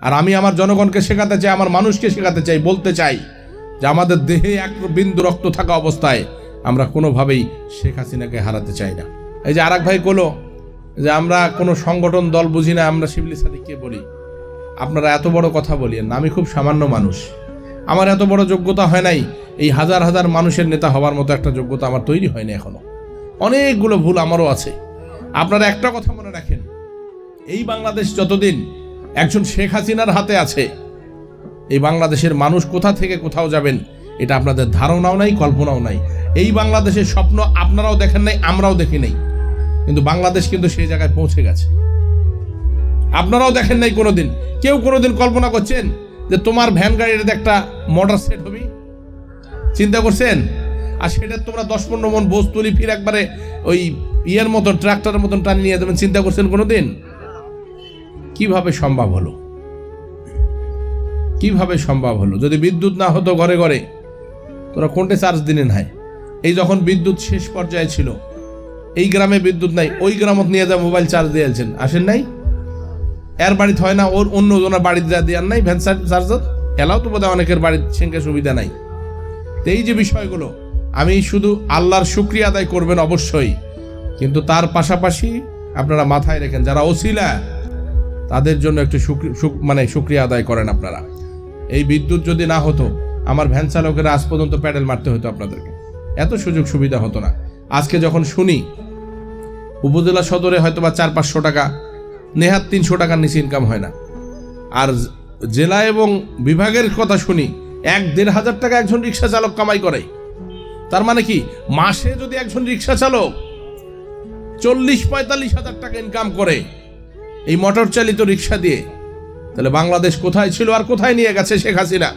আর আমি আমার জনগণকে শেখাতে চাই, আমার মানুষকে শেখাতে চাই, বলতে চাই যে আমাদের দেহে এক বিন্দু রক্ত থাকা অবস্থায় আমরা কোনোভাবেই শেখ হাসিনাকে হারাতে চাই না। এই যে আরেক ভাই কলো যে আমরা কোনো সংগঠন, দল বুঝি না, আমরা শিবলি সাদিককে বলি? আপনারা এত বড় কথা বলিয়েন আমি খুব সামান্য মানুষ। আমার এত বড় যোগ্যতা হয় নাই, এই হাজার হাজার মানুষের নেতা হওয়ার মতো একটা যোগ্যতা আমার তৈরি হয়নি এখনও। অনেকগুলো ভুল আমারও আছে। আপনারা একটা কথা মনে রাখেন, এই বাংলাদেশ যতদিন একজন শেখ হাসিনার হাতে আছে। এই বাংলাদেশের মানুষ কোথা থেকে কোথাও যাবেন, এটা আপনাদের ধারণাও নাই, কল্পনাও নাই। এই বাংলাদেশের স্বপ্ন আপনারাও দেখেন নাই, আমরাও দেখি নাই। কিন্তু বাংলাদেশ কিন্তু সেই জায়গায় পৌঁছে গেছে। আপনারাও দেখেন নাই কোনোদিন। কেউ কোনোদিন কল্পনা করছেন যে তোমার ভ্যান গাড়ির একটা মোটর সেট হবি? চিন্তা করছেন? আর সেটা তোমরা দশ পনেরো মন বোঝ তুলি ফির একবারে ওই ইয়ের মতন ট্রাক্টরের মতন টানি নিয়ে যাবেন, চিন্তা করছেন কোনোদিন? কীভাবে সম্ভব হলো? কীভাবে সম্ভব হলো? যদি বিদ্যুৎ না হতো ঘরে ঘরে, তোরা কোনটে চার্জ দিনে নাই? এই যখন বিদ্যুৎ শেষ পর্যায়ে ছিল, এই গ্রামে বিদ্যুৎ নাই, ওই গ্রামত নিয়ে যা মোবাইল চার্জ দিয়েছেন আসেন নাই? এর বাড়িতে হয় না, ওর অন্য জনের বাড়িতে যা দেওয়ার নাই, ভ্যান চার্জার? এলাও তো বোধহয় অনেকের বাড়ির সেঙ্গে সুবিধা নাই। তো এই যে বিষয়গুলো, আমি শুধু আল্লাহর শুক্রিয়া আদায় করবেন অবশ্যই, কিন্তু তার পাশাপাশি আপনারা মাথায় রেখেন, যারা ওসিলা তাদের জন্য একটু মানে শুক্রিয়া আদায় করেন আপনারা। এই বিদ্যুৎ যদি না হতো, আমার ভ্যান চালকেরা আজ পর্যন্ত প্যাডেল মারতে হতো আপনাদেরকে। এত সুযোগ সুবিধা হতো না। আজকে যখন শুনি, উপজেলা সদরে হয়তো বা চার পাঁচশো টাকা, নেহাত তিনশো টাকার নিচে ইনকাম হয় না। আর জেলা এবং বিভাগের কথা শুনি, এক দেড় হাজার টাকা একজন রিক্সা চালক কামাই করে। তার মানে কি? মাসে যদি একজন রিক্সা চালক চল্লিশ পঁয়তাল্লিশ হাজার টাকা ইনকাম করে এই মোটর চালিত রিক্সা দিয়ে। তাহলে বাংলাদেশ কোথায় ছিল আর কোথায় নিয়ে গেছে শেখ হাসিনা?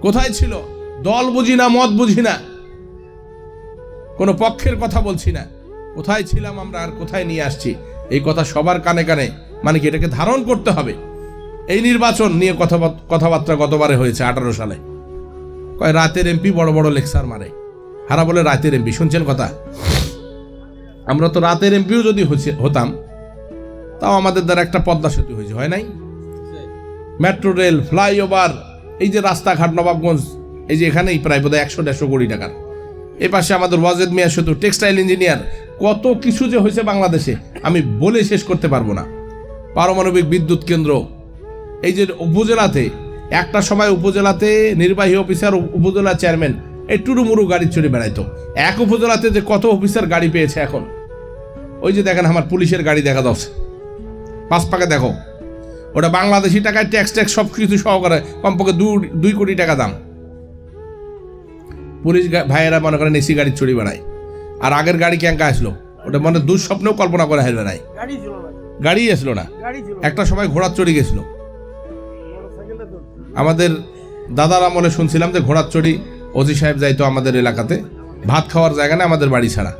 কোথায় ছিল? দল বুঝি না, মত বুঝি না। কোনো পক্ষের কথা বলছি না। কোথায় ছিলাম আমরা আর কোথায় নিয়ে আসছি? এই কথা সবার কানে কানে। মানে কি এটাকে ধারণ করতে হবে? এই নির্বাচন নিয়ে কথা কথাবার্তা গতবারে হয়েছে আঠারো সালে। কয় রাতের এমপি বড় বড় লেকচার মারে। হারা বলে রাতের এমপি। শুনছেন কথা? আমরা তো রাতের এমপিও যদি হতাম তাও আমাদের দ্বারা একটা পদ্মা সেতু হয়েছে, হয় নাই? মেট্রো, রেল, ফ্লাইওভার, এই যে রাস্তাঘাট নবাবগঞ্জ, এই যে এখানেই প্রায় বোধহয় একশো, দেড়শো কোটি টাকার। এ পাশে আমাদের ওয়াজেদ মিয়া সেতু, টেক্সটাইল ইঞ্জিনিয়ার, কত কিছু যে হয়েছে বাংলাদেশে, আমি বলে শেষ করতে পারব না। পারমাণবিক বিদ্যুৎ কেন্দ্র, এই যে উপজেলাতে, একটা সময় উপজেলাতে নির্বাহী অফিসার, উপজেলা চেয়ারম্যান, এই টুরুমুরু গাড়ি চড়ে বেড়াইতো। এক উপজেলাতে যে কত অফিসার গাড়ি পেয়েছে এখন? ওই যে দেখেন, আমার পুলিশের গাড়ি দেখা যাচ্ছে। পাঁচ পাকে দেখো। ওটা বাংলাদেশি টাকায় ট্যাক্স ট্যাক্স সব কিছু সহকারে কমপক্ষে দু দুই কোটি টাকা দাম। পুলিশ ভাইয়েরা মনে করেন এসি গাড়ি চড়ি বেড়ায় আর আগের গাড়ি ক্যাঙ্কা আসলো। ওটা মানে দুঃস্বপ্নেও কল্পনা করে হেলবে নাই। গাড়ি আসলো না। একটা সময় ঘোড়ার চড়ি গেছিল। আমাদের দাদার আমলে শুনছিলাম যে ঘোড়ার চড়ি ওসি সাহেব যাইতো আমাদের এলাকাতে। ভাত খাওয়ার জায়গা না আমাদের বাড়ি ছাড়া।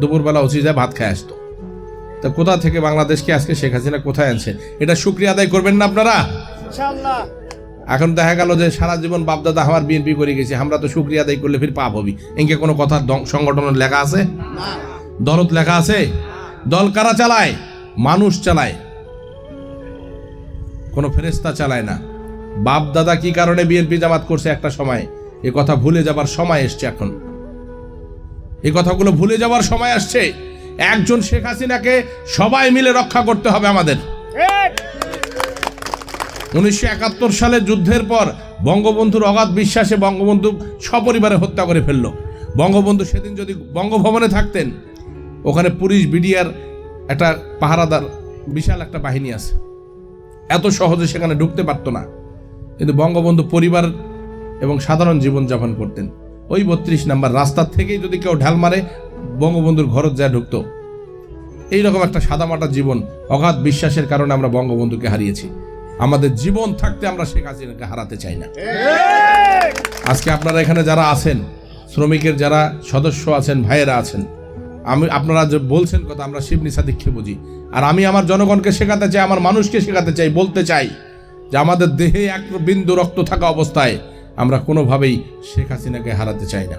দুপুরবেলা ওসি যায় ভাত খায় আসতো। তা কোথা থেকে বাংলাদেশকে আজকে শেখ হাসিনা কোথায় আনছে? এটা শুক্রিয়া আদায় করবেন না আপনারা? এখন দেখা গেল যে সারা জীবন বাপদাদা আমার বিএনপি করে গেছে আমরা তো শুক্রিয়া আদায় করলে ফির পাপ হবি। এঙ্কে কোনো কথা সংগঠনের লেখা আছে? দলত লেখা আছে? দল কারা চালায়? মানুষ চালায়। কোনো ফেরেস্তা চালায় না। বাপ দাদা কি কারণে বিএনপি জামাত করছে একটা সময়? এ কথা ভুলে যাবার সময় এসছে এখন। এই কথাগুলো ভুলে যাবার সময় আসছে। একজন শেখ হাসিনাকে সবাই মিলে রক্ষা করতে হবে আমাদের। উনিশশো একাত্তর সালে যুদ্ধের পর বঙ্গবন্ধুর অগাধ বিশ্বাসে বঙ্গবন্ধু সপরিবারে হত্যা করে ফেলল। বঙ্গবন্ধু সেদিন যদি বঙ্গভবনে থাকতেন, ওখানে পুলিশ, বিডিআর একটা পাহারাদার, বিশাল একটা বাহিনী আছে। এত সহজে সেখানে ঢুকতে পারতো না। কিন্তু বঙ্গবন্ধু পরিবার এবং সাধারণ জীবন জীবনযাপন করতেন। ওই বত্রিশ নাম্বার রাস্তার থেকেই যদি কেউ ঢাল মারে, বঙ্গবন্ধুর ঘরত যা ঢুকতো। এইরকম একটা সাদামাটা জীবন, অগাধ বিশ্বাসের কারণে আমরা বঙ্গবন্ধুকে হারিয়েছি। আমাদের জীবন থাকতে আমরা শেখ হাসিনাকে হারাতে চাই না। আজকে আপনারা এখানে যারা আছেন, শ্রমিকের যারা সদস্য আছেন, ভাইয়েরা আছেন, আমি, আপনারা যে বলছেন কথা, আমরা শিবনি সাদিককে বুঝি। আর আমি আমার জনগণকে শেখাতে চাই, আমার মানুষকে শেখাতে চাই, বলতে চাই যে আমাদের দেহে এক বিন্দু রক্ত থাকা অবস্থায় আমরা কোনোভাবেই শেখ হাসিনাকে হারাতে চাই না।